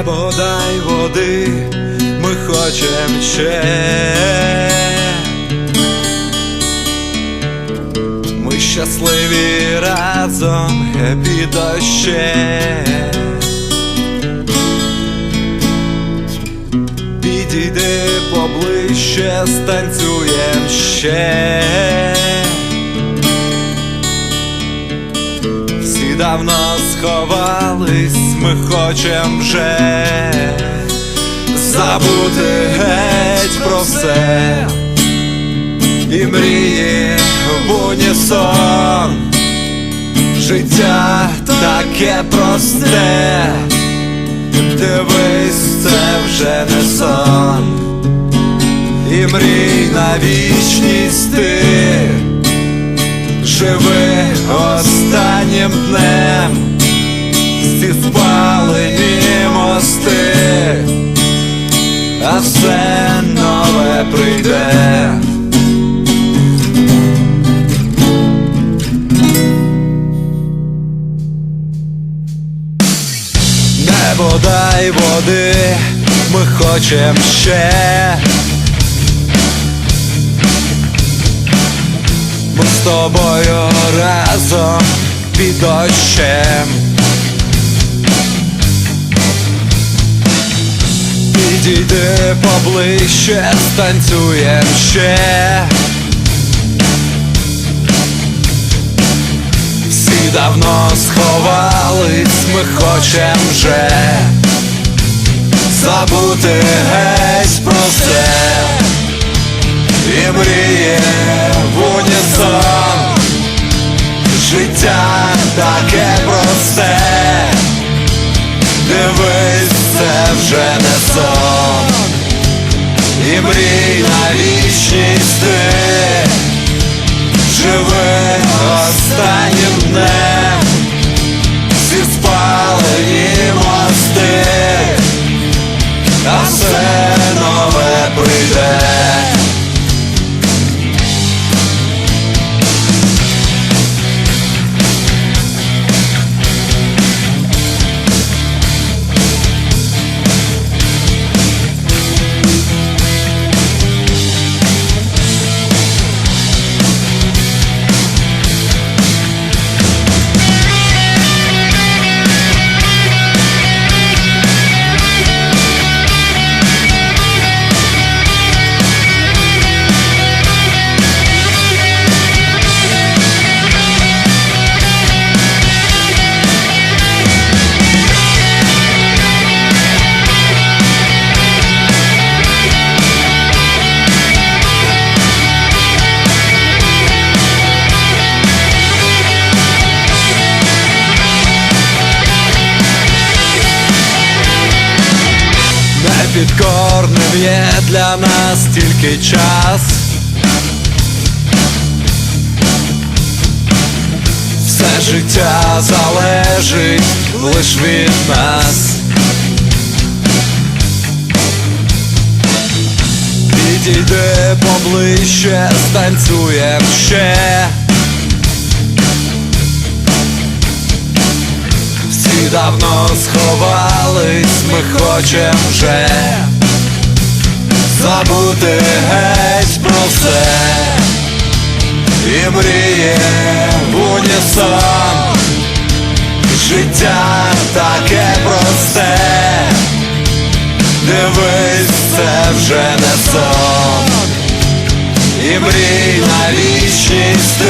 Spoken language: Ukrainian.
Небо дай води, ми хочем ще. Ми щасливі разом, хеппі дощем. Підійди поближче, станцюєм ще. Давно сховались, ми хочем вже забути геть про все. І мрії в унісон. Життя таке просте, дивись, це вже не сон, і мрій на вічність ти живи останнім днем, всі спалені мости, а все нове прийде. Небо дай води, ми хочем ще. З тобою разом під дощем. Підійди поближче, станцюєм ще. Всі давно сховались, ми хочем вже Забути геть про все Непідкорним є для нас тільки час. Все життя залежить лиш від нас. Підійди поближче, станцюєм ще. Давно сховались, ми хочем вже забути геть про все. І мріє в унісон. Життя таке просте, дивись, це вже не сон, і мрій на вічність